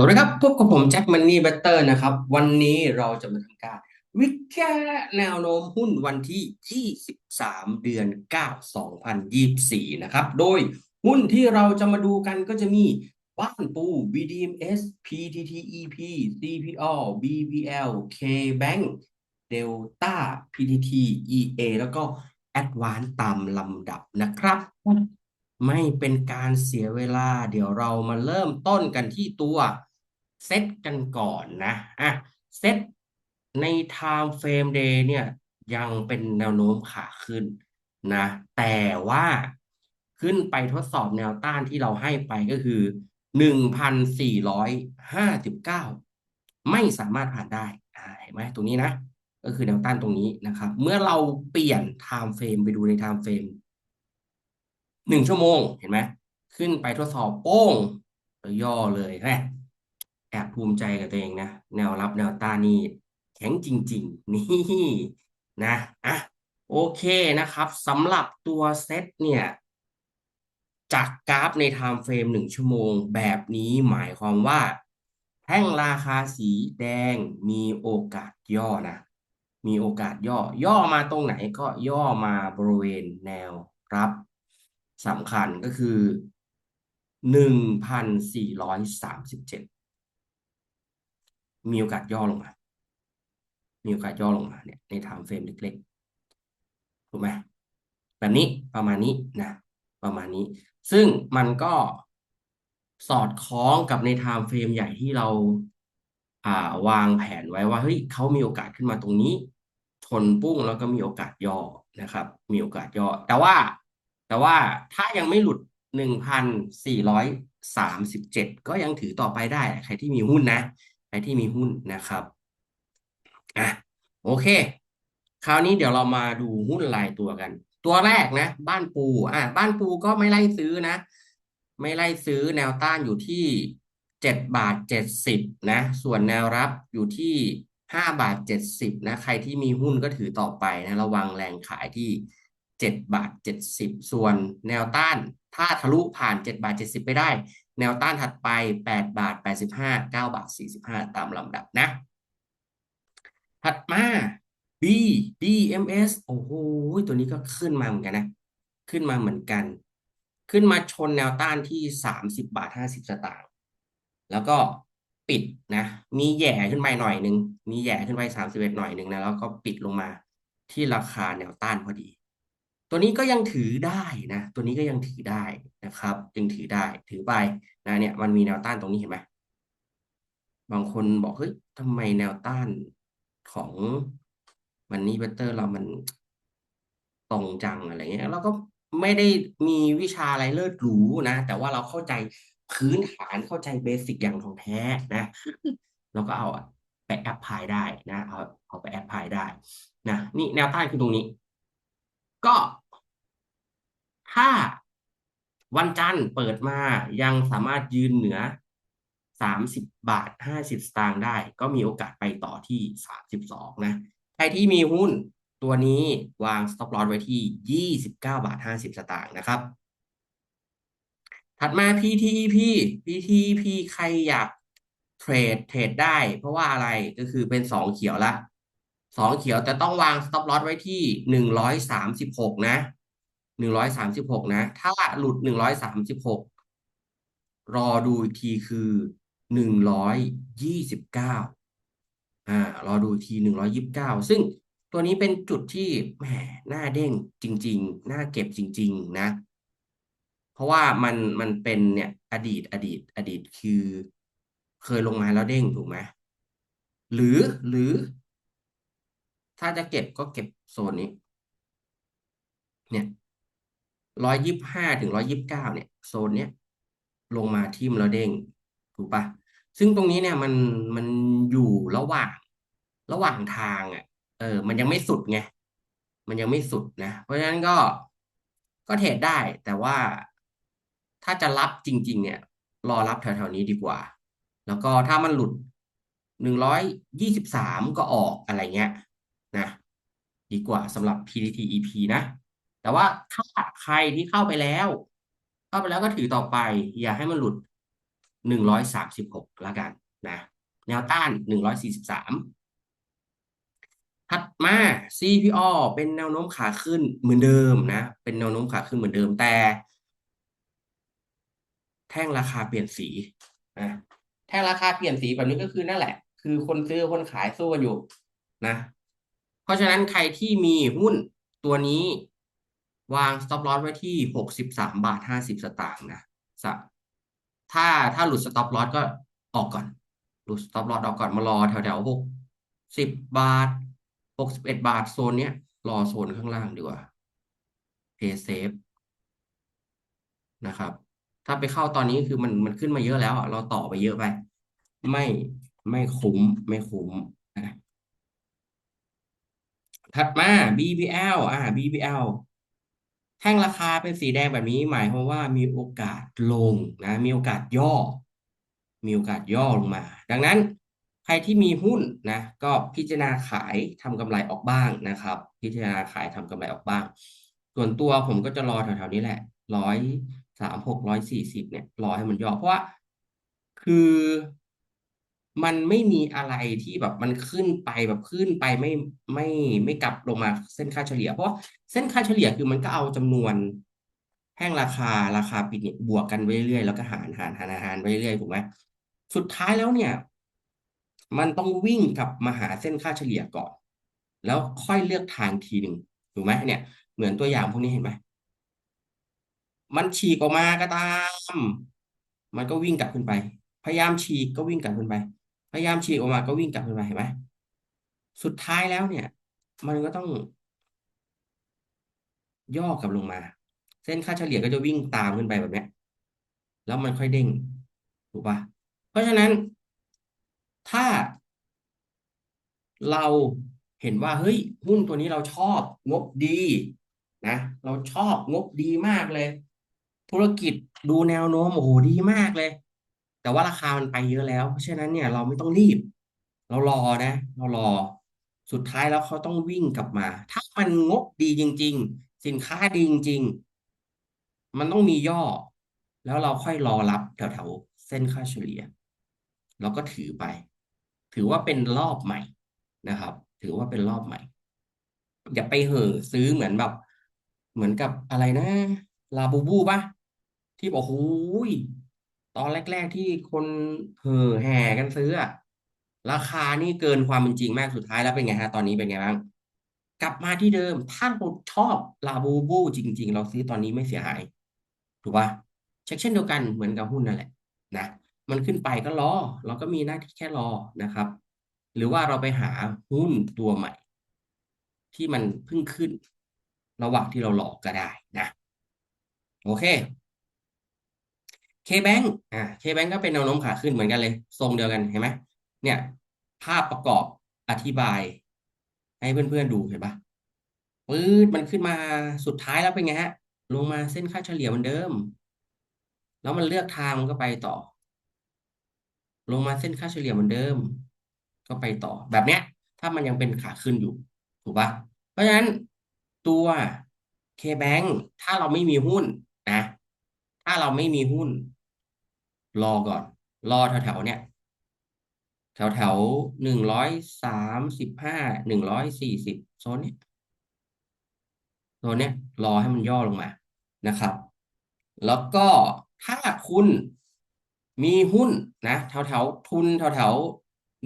สวัสดีครับพบกับผมแจ็คมันนี่เบเตอร์นะครับ วันนี้เราจะมาทำการ วิเคราะห์แนวโน้มหุ้นวันที่ 23 เดือน 9 2024 นะครับ โดยหุ้นที่เราจะมาดูกันก็จะมีบ้านปู BDMs PTTEP CPO BBL KBank Delta PTT EA แล้วก็ Advance ตามลำดับนะครับไม่เป็นการเสียเวลาเดี๋ยวเรามาเริ่มต้นกันที่ตัว เซตกันก่อนนะอะเซตใน time frame day เนี่ยยังเป็นแนวโน้มขาขึ้นนะแต่ว่าขึ้นไปทดสอบแนวต้านที่เราให้ไปก็คือหนึ่งพันสี่ร้อยห้าสิบเก้าไม่สามารถผ่านได้เห็นไหมตรงนี้นะ ก็คือแนวต้านตรงนี้นะครับ เมื่อเราเปลี่ยน time frame ไปดูใน time frame หนึ่งชั่วโมงเห็นไหมขึ้นไปทดสอบโป้งย่อเลยแหม แอบภูมิใจกับตัวเองนะ แนวรับแนวต้านี่แข็งจริง ๆ นี่นะอะโอเคนะครับสำหรับตัวเซตเนี่ยจากกราฟในไทม์เฟรมหนึ่งชั่วโมงแบบนี้หมายความว่าแท่งราคาสีแดงมีโอกาสย่อนะ มีโอกาสย่อย่อมาตรงไหนก็ย่อมาบริเวณแนวรับสำคัญก็คือ 1,437 มีโอกาสย่อลงมา มีโอกาสย่อลงมาเนี่ยในไทม์เฟรมเล็กๆ ถูกไหมแบบนี้ประมาณนี้นะ ประมาณนี้ ซึ่งมันก็สอดคล้องกับในไทม์เฟรมใหญ่ที่เราอ่าวางแผนไว้ว่าเฮ้ยเขามีโอกาสขึ้นมาตรงนี้ชนปุ้งแล้วก็มีโอกาสย่อนะครับ มีโอกาสย่อ แต่ว่าแต่ว่าถ้ายังไม่หลุดหนึ่งพันสี่ร้อยสามสิบเจ็ดก็ยังถือต่อไปได้ ใครที่มีหุ้นนะ ใครที่มีหุ้นนะครับอะโอเค คราวนี้เดี๋ยวเรามาดูหุ้นรายตัวกัน ตัวแรกนะ บ้านปูอะบ้านปูก็ไม่ไล่ซื้อนะ ไม่ไล่ซื้อแนวต้านอยู่ที่เจ็ดบาทเจ็ดสิบนะ ส่วนแนวรับอยู่ที่ห้าบาทเจ็ดสิบนะ ใครที่มีหุ้นก็ถือต่อไปนะ ระวังแรงขายที่เจ็ดบาทเจ็ดสิบส่วนแนวต้าน ถ้าทะลุผ่านเจ็ดบาทเจ็ดสิบไปได้ แนวต้านถัดไปแปดบาทแปดสิบาทสี่สิบห้าตามลำดับนะ ถัดมา B BMS โอ้โห ตัวนี้ก็ขึ้นมาเหมือนกันนะ ขึ้นมาเหมือนกัน ขึ้นมาชนแนวต้านที่สามสิบาทห้าสิบสตางค์ แล้วก็ปิดนะ มีแย่ขึ้นไปหน่อยหนึ่ง มีแย่ขึ้นไปสามสิบเอ็ดหน่อยหนึ่งนะ แล้วก็ปิดลงมาที่ราคาแนวต้านพอดี ตัวนี้ก็ยังถือได้นะ ตัวนี้ก็ยังถือได้นะครับ ยังถือได้ถือไปนะเนี่ยมันมีแนวต้านตรงนี้เห็นไหมบางคนบอกเฮ้ยทำไมแนวต้านของมันนี่เบเตอร์เรามันตรงจังอะไรเงี้ยเราก็ไม่ได้มีวิชาอะไรเลิศหรูนะ แต่ว่าเราเข้าใจพื้นฐานเข้าใจเบสิกอย่างของแท้นะเราก็เอาไปแอปพลายได้นะเอาเอาไปแอปพลายได้นะนี่แนวต้านคือตรงนี้ ก็ ถ้าวันจันทร์เปิดมายังสามารถยืนเหนือสามสิบบาทห้าสิบสตางค์ได้ ก็มีโอกาสไปต่อที่สามสิบสองนะ ใครที่มีหุ้นตัวนี้วาง stop loss ไว้ที่ยี่สิบเก้าบาทห้าสิบสตางค์นะครับ ถัดมา PTEP PTEP ใครอยากเทรดเทรดได้ เพราะว่าอะไรก็คือเป็นสองเขียวละสองเขียวแต่ต้องวาง stop loss ไว้ที่หนึ่งร้อยสามสิบหกนะ หนึ่งร้อยสามสิบหกนะ ถ้าหลุดหนึ่งร้อยสามสิบหกรอดูอีกทีคือหนึ่งร้อยยี่สิบเก้าอ่ารอดูอีกทีหนึ่งร้อยยิบเก้าซึ่งตัวนี้เป็นจุดที่แหมหน้าเด้งจริง ๆ หน้าเก็บจริง ๆ นะ เพราะว่ามันมันเป็นเนี่ยอดีตอดีต อดีตคือ เคยลงมาแล้วเด้งถูกไหมหรือหรือ ถ้าจะเก็บก็เก็บโซนนี้ เนี่ย ร้อยยิบห้าถึงร้อยยิบเก้าเนี่ยโซนเนี้ยลงมาทิ่มแล้วเด้งถูกปะซึ่งตรงนี้เนี่ยมันมันอยู่ระหว่าง ระหว่างทางอะ เออ มันยังไม่สุดไงมันยังไม่สุดนะ เพราะฉะนั้นก็ก็เทรดได้ แต่ว่าถ้าจะรับจริง ๆ เนี่ย รอรับแถวๆนี้ดีกว่า แล้วก็ถ้ามันหลุดหนึ่งร้อยยี่สิบสามก็ออกอะไรเงี้ยนะ ดีกว่าสำหรับ PTT EP นะ แต่ว่าถ้าใครที่เข้าไปแล้ว เข้าไปแล้วก็ถือต่อไป อย่าให้มันหลุดหนึ่งร้อยสามสิบหกละกันนะ แนวต้านหนึ่งร้อยสี่สิบสามถัดมา CPO เป็นแนวโน้มขาขึ้นเหมือนเดิมนะ เป็นแนวโน้มขาขึ้นเหมือนเดิมแต่ แท่งราคาเปลี่ยนสีนะแท่งราคาเปลี่ยนสีแบบนี้ก็คือนั่นแหละ คือคนซื้อคนขายสู้กันอยู่นะ เพราะฉะนั้นใครที่มีหุ้นตัวนี้ วาง stop loss ไว้ที่หกสิบสามบาทห้าสิบสตางค์นะสะถ้าถ้าหลุด stop loss ก็ออกก่อน หลุด stop loss ออกก่อนมารอแถวแถวหกสิบบาทหกสิบเอ็ดบาท โซนเนี้ย รอโซนข้างล่างดีกว่า pay safe นะครับ ถ้าไปเข้าตอนนี้คือมันมันขึ้นมาเยอะแล้วอะเราต่อไปเยอะไป ไม่ไม่คุ้มไม่คุ้มนะถัดมา BBL อ่า BBL แท่งราคาเป็นสีแดงแบบนี้หมายความว่ามีโอกาสลงนะมีโอกาสย่อ มีโอกาสย่อลงมา ดังนั้นใครที่มีหุ้นนะก็พิจารณาขายทำกำไรออกบ้างนะครับ พิจารณาขายทำกำไรออกบ้าง ส่วนตัวผมก็จะรอแถวๆนี้แหละร้อยสามหกร้อยสี่สิบเนี่ยรอให้มันย่อเพราะว่าคือ มันไม่มีอะไรที่แบบมันขึ้นไปแบบขึ้นไปไม่ไม่ไม่กลับลงมาเส้นค่าเฉลี่ย เพราะเส้นค่าเฉลี่ยคือมันก็เอาจำนวนแท่งราคาราคาปิดเนี่ยบวกกันไปเรื่อยๆแล้วก็หารหารหารหารไปเรื่อยๆถูกไหมสุดท้ายแล้วเนี่ย มันต้องวิ่งกลับมาหาเส้นค่าเฉลี่ยก่อน แล้วค่อยเลือกทางทีหนึ่งถูกไหมเนี่ย เหมือนตัวอย่างพวกนี้เห็นไหมมันฉีกออกมาก็ตาม มันก็วิ่งกลับขึ้นไป พยายามฉีกก็วิ่งกลับขึ้นไป พยายามฉีกออกมาก็วิ่งกลับขึ้นไปเห็นไหมสุดท้ายแล้วเนี่ย มันก็ต้อง ย่อกลับลงมา เส้นค่าเฉลี่ยก็จะวิ่งตามขึ้นไปแบบเนี้ย แล้วมันค่อยเด้งถูกปะเพราะฉะนั้น ถ้าเราเห็นว่าเฮ้ยหุ้นตัวนี้เราชอบงบดีนะเราชอบงบดีมากเลย ธุรกิจดูแนวโน้มโอ้โหดีมากเลย แต่ว่าราคามันไปเยอะแล้ว เพราะฉะนั้นเนี่ยเราไม่ต้องรีบ เรารอนะ เรารอ สุดท้ายแล้วเขาต้องวิ่งกลับมา ถ้ามันงบดีจริง ๆ สินค้าดีจริง ๆ มันต้องมีย่อ แล้วเราค่อยรอรับแถวๆเส้นค่าเฉลี่ยแล้วก็ถือไป ถือว่าเป็นรอบใหม่นะครับ ถือว่าเป็นรอบใหม่ อย่าไปเห่อซื้อเหมือนแบบ เหมือนกับอะไรนะ ลาบูบูปะที่บอกโอ้ย ตอนแรก ๆ ที่คนเห่อแห่กันซื้ออะราคานี่เกินความเป็นจริงมากสุดท้ายแล้วเป็นไงฮะ ตอนนี้เป็นไงบ้าง กลับมาที่เดิม ถ้าเราชอบลาบูบูจริง ๆ เราซื้อตอนนี้ไม่เสียหาย ถูกปะเช็คเช่นเดียวกันเหมือนกับหุ้นนั่นแหละนะมันขึ้นไปก็รอ เราก็มีหน้าที่แค่รอนะครับ หรือว่าเราไปหาหุ้นตัวใหม่ ที่มันเพิ่งขึ้น ระหว่างที่เราหลอกก็ได้นะ โอเค K-Bank อ่า K-Bank ก็เป็นแนวโน้มขาขึ้นเหมือนกันเลย ทรงเดียวกันเห็นไหมเนี่ย ภาพประกอบอธิบาย ให้เพื่อนๆดูเห็นปะปื๊ดมันขึ้นมาสุดท้ายแล้วเป็นไงฮะ ลงมาเส้นค่าเฉลี่ยเหมือนเดิม แล้วมันเลือกทางมันก็ไปต่อ ลงมาเส้นค่าเฉลี่ยเหมือนเดิม ก็ไปต่อ แบบเนี้ย ถ้ามันยังเป็นขาขึ้นอยู่ ถูกปะเพราะฉะนั้นตัว K-Bank ถ้าเราไม่มีหุ้นนะ ถ้าเราไม่มีหุ้น รอก่อน รอแถวๆเนี้ยแถวแถวหนึ่งร้อยสามสิบห้าหนึ่งร้อยสี่สิบโซนเนี้โซนเนี้ยรอให้มันย่อลงมานะครับ แล้วก็ถ้าคุณมีหุ้นนะแถวแถวทุนแถวแถว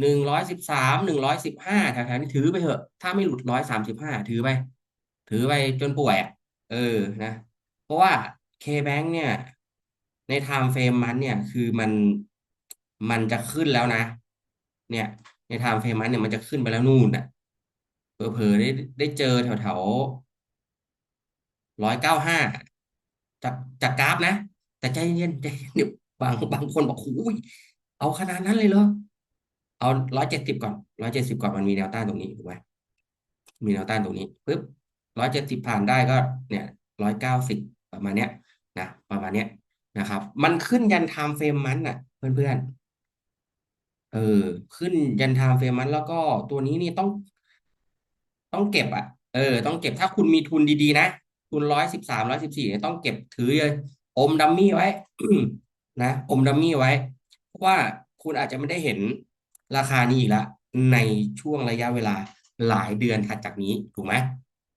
หนึ่งร้อยสิบสามหนึ่งร้อยสิบห้าแถวแถวนี้ถือไปเถอะ ถ้าไม่หลุดร้อยสามสิบห้าถือไป ถือไปจนป่วยอะเออนะ เพราะว่า K-Bank เนี่ย ในไทม์เฟรมมันเนี่ยคือมันมันจะขึ้นแล้วนะ เนี่ยในไทม์เฟรมมันเนี่ยมันจะขึ้นไปแล้วนู่นอะเผลอๆได้ได้เจอแถวแถวร้อยเก้าห้าจากจากกราฟนะ แต่ใจเย็นใจเย็นเดี๋ยวบางบางคนบอกโอ้ยเอาขนาดนั้นเลยเหรอเอาร้อยเจ็ดสิบก่อนร้อยเจ็ดสิบก่อนมันมีแนวต้านตรงนี้ถูกไหมมีแนวต้านตรงนี้ปุ๊บร้อยเจ็ดสิบผ่านได้ก็เนี่ยร้อยเก้าสิบประมาณเนี้ยนะประมาณเนี้ย นะครับ มันขึ้นยันไทม์เฟรมมันน่ะ เพื่อนๆ เออ ขึ้นยันไทม์เฟรมมันแล้วก็ตัวนี้นี่ต้อง ต้องเก็บอะ เออ ต้องเก็บถ้าคุณมีทุนดีๆนะ ทุนร้อยสิบสามร้อยสิบสี่เนี่ยต้องเก็บถือเลยอมดัมมี่ไว้นะอมดัมมี่ไว้ เพราะว่าคุณอาจจะไม่ได้เห็นราคานี้อีกแล้วในช่วงระยะเวลาหลายเดือนถัดจากนี้ถูกไหม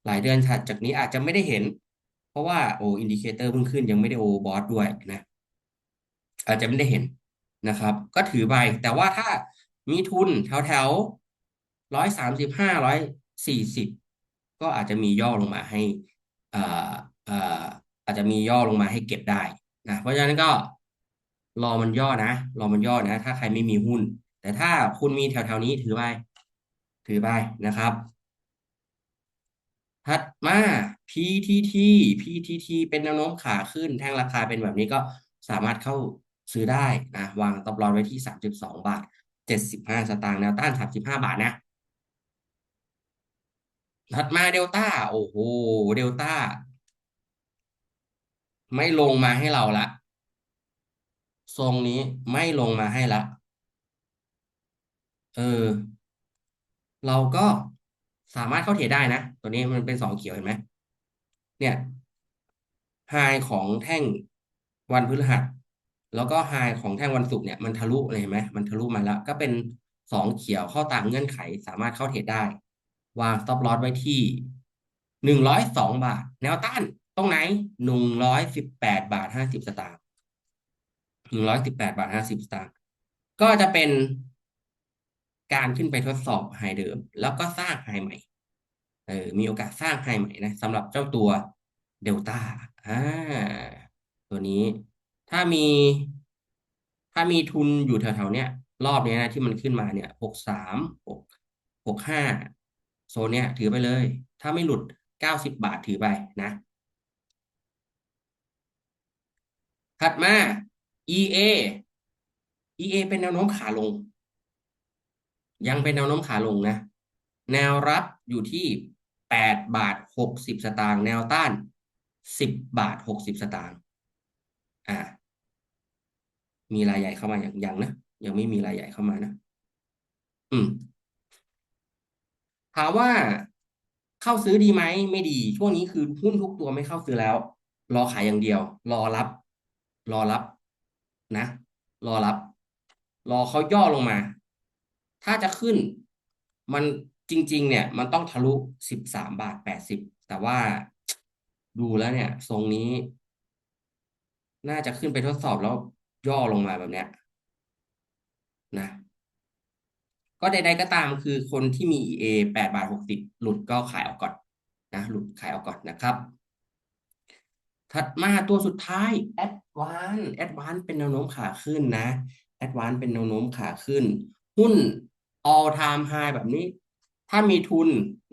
หลายเดือนถัดจากนี้อาจจะไม่ได้เห็น ราะว่าโอ้อินดิเคเตอร์เพิ่งขึ้นยังไม่ได้โอบอสด้วยนะ อาจจะไม่ได้เห็นนะครับ ก็ถือไป แต่ว่าถ้ามีทุนแถวแถวร้อยสามสิบห้าร้อยสี่สิบก็อาจจะมีย่อลงมาให้อ่าอ่าอาจจะมีย่อลงมาให้เก็บได้นะเพราะฉะนั้นก็รอมันย่อนะรอมันย่อนะ ถ้าใครไม่มีหุ้น แต่ถ้าคุณมีแถวๆนี้ถือไปถือไปนะครับ ถัดมา PTT PTT เป็นแนวโน้มขาขึ้น แท่งราคาเป็นแบบนี้ก็สามารถเข้าซื้อได้นะวางตบลอนไว้ที่สามสิบสองบาทเจ็ดสิบห้าสตางค์แนวต้านสามสิบห้าบาทนะ ถัดมาเดลต้า โอ้โห เดลต้า ไม่ลงมาให้เราละทรงนี้ไม่ลงมาให้ละ เออ เราก็ สามารถเข้าเทรดได้นะ ตัวนี้มันเป็นสองเขียวเห็นไหมเนี่ยไฮของแท่งวันพฤหัส แล้วก็ไฮของแท่งวันศุกร์เนี่ยมันทะลุเลยเห็นไหมมันทะลุมาแล้ว ก็เป็นสองเขียวเข้าตามเงื่อนไข สามารถเข้าเทรดได้ วาง stop loss ไว้ที่หนึ่งร้อยสองบาท แนวต้านตรงไหนหนึ่งร้อยสิบแปดบาทห้าสิบสตางค์หนึ่งร้อยสิบแปดบาทห้าสิบสตางค์ก็จะเป็น การขึ้นไปทดสอบไฮเดิม แล้วก็สร้างไฮใหม่เออมีโอกาสสร้างไฮใหม่นะสำหรับเจ้าตัวเดลต้าอ่าตัวนี้ถ้ามี ถ้ามีทุนอยู่แถวๆเนี้ย รอบนี้นะที่มันขึ้นมาเนี่ยหกสามหกหกห้าโซนเนี้ย ถือไปเลย ถ้าไม่หลุดเก้าสิบบาทถือไปนะถัดมา EA EA เป็นแนวโน้มขาลง ยังเป็นแนวโน้มขาลงนะ แนวรับอยู่ที่แปดบาทหกสิบสตางค์แนวต้านสิบบาทหกสิบสตางค์อ่า มีรายใหญ่เข้ามาอย่างยังนะยังไม่มีรายใหญ่เข้ามานะ อืมถามว่าเข้าซื้อดีไหมไม่ดี ช่วงนี้คือหุ้นทุกตัวไม่เข้าซื้อแล้ว รอขายอย่างเดียว รอรับ รอรับ นะ รอรับ รอเขาย่อลงมา ถ้าจะขึ้นมันจริง ๆ เนี่ย มันต้องทะลุสิบสามบาทแปดสิบแต่ว่าดูแล้วเนี่ย ทรงนี้ น่าจะขึ้นไปทดสอบแล้วย่อลงมาแบบเนี้ยนะก็ใดๆก็ตามคือคนที่มี EA แปดบาทหกสิบหลุดก็ขายออกก่อนนะหลุดขายออกก่อนนะครับ ถัดมาตัวสุดท้าย Advance Advance เป็นแนวโน้มขาขึ้นนะ Advance เป็นแนวโน้มขาขึ้น หุ้น all time high แบบนี้ ถ้ามีทุน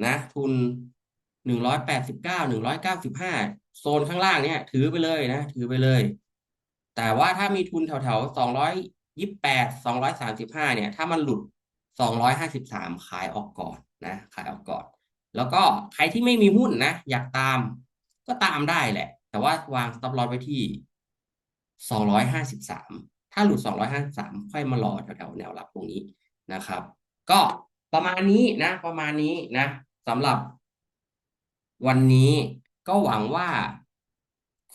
นะ ทุนหนึ่งร้อยแปดสิบเก้าหนึ่งร้อยเก้าสิบห้าโซนข้างล่างเนี่ย ถือไปเลยนะ ถือไปเลย แต่ว่าถ้ามีทุนแถวๆสองร้อยยี่สิบแปดสองร้อยสามสิบห้าเนี่ย ถ้ามันหลุดสองร้อยห้าสิบสามขายออกก่อนนะ ขายออกก่อน แล้วก็ใครที่ไม่มีหุ้นนะ อยากตามก็ตามได้แหละ แต่ว่าวาง stop loss ไว้ที่สองร้อยห้าสิบสาม ถ้าหลุดสองร้อยห้าสิบสามค่อยมารอแถวๆแนวรับตรงนี้นะครับ ก็ประมาณนี้นะ ประมาณนี้นะสำหรับ วันนี้ก็หวังว่า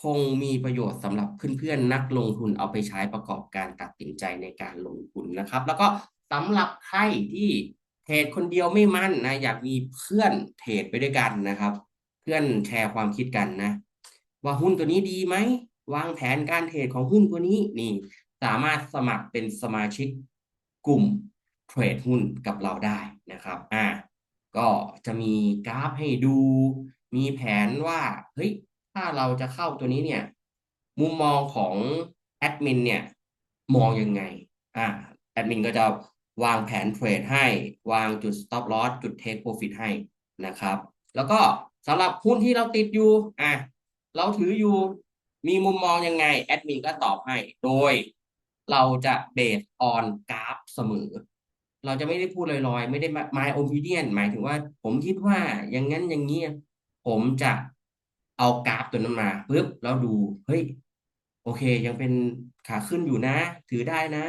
คงมีประโยชน์สำหรับเพื่อนๆนักลงทุนเอาไปใช้ประกอบการตัดสินใจในการลงทุนนะครับ แล้วก็สำหรับใครที่เทรดคนเดียวไม่มั่นนะอยากมีเพื่อนเทรดไปด้วยกันนะครับ เพื่อนแชร์ความคิดกันนะ ว่าหุ้นตัวนี้ดีไหมวางแผนการเทรดของหุ้นตัวนี้นี่ สามารถสมัครเป็นสมาชิกกลุ่มเทรดหุ้นกับเราได้นะครับอ่าก็จะมีกราฟให้ดู มีแผนว่าเฮ้ยถ้าเราจะเข้าตัวนี้เนี่ย มุมมองของแอดมินเนี่ย มองยังไงอ่าแอดมินก็จะวางแผนเทรดให้ วางจุด stop loss จุด take profit ให้นะครับ แล้วก็สำหรับหุ้นที่เราติดอยู่อะเราถืออยู่มีมุมมองยังไง แอดมินก็ตอบให้ โดย เราจะเบสออนกราฟเสมอ เราจะไม่ได้พูดลอยๆ ไม่ได้ my opinion หมายถึงว่า ผมคิดว่าอย่างนั้นอย่างนี้ ผมจะเอากราฟตัวนั้นมาปุ๊บแล้วดู เฮ้ย โอเค ยังเป็นขาขึ้นอยู่นะ ถือได้นะ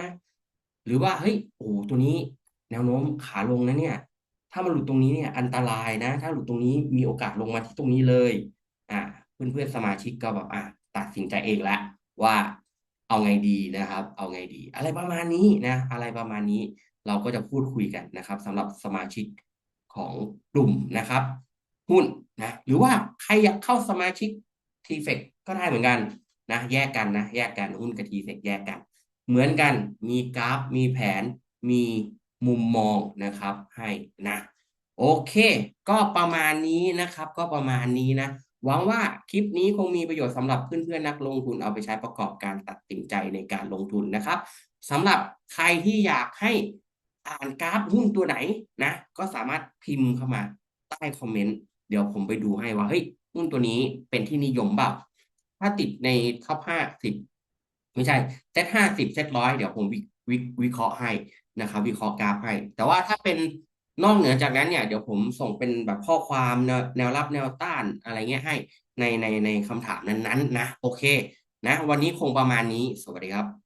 หรือว่าเฮ้ยโอ้ตัวนี้ แนวโน้มขาลงนะเนี่ย ถ้ามันหลุดตรงนี้เนี่ย อันตรายนะ ถ้าหลุดตรงนี้มีโอกาสลงมาที่ตรงนี้เลย อ่าเพื่อนๆสมาชิกก็แบบอะตัดสินใจเองละว่า เอาไงดีนะครับ เอาไงดี อะไรประมาณนี้นะ อะไรประมาณนี้เราก็จะพูดคุยกันนะครับสำหรับสมาชิกของกลุ่มนะครับหุ้นนะหรือว่าใครอยากเข้าสมาชิกทีเฟกก็ได้เหมือนกันนะแยกกันนะแยกกันหุ้นกับทีเฟกแยกกัน เหมือนกันมีกราฟ มีแผน มีมุมมองนะครับให้นะ โอเค ก็ประมาณนี้นะครับ ก็ประมาณนี้นะ หวังว่าคลิปนี้คงมีประโยชน์สำหรับเพื่อนๆนักลงทุนเอาไปใช้ประกอบการตัดสินใจในการลงทุนนะครับสำหรับใครที่อยากให้อ่านกราฟหุ้นตัวไหนนะ ก็สามารถพิมพ์เข้ามาใต้คอมเมนต์เดี๋ยวผมไปดูให้ว่าเฮ้ยหุ้นตัวนี้เป็นที่นิยมเปล่าถ้าติดในท็อปห้าสิบไม่ใช่เซตห้าสิบเซตร้อยเดี๋ยวผมวิวิวิเคราะห์ให้นะครับ วิเคราะห์กราฟให้ แต่ว่าถ้าเป็น นอกเหนือจากนั้นเนี่ย เดี๋ยวผมส่งเป็นแบบข้อความแนวแนวรับแนวต้านอะไรเงี้ยให้ในในในคำถามนั้นๆนะโอเค นะ วันนี้คงประมาณนี้สวัสดีครับ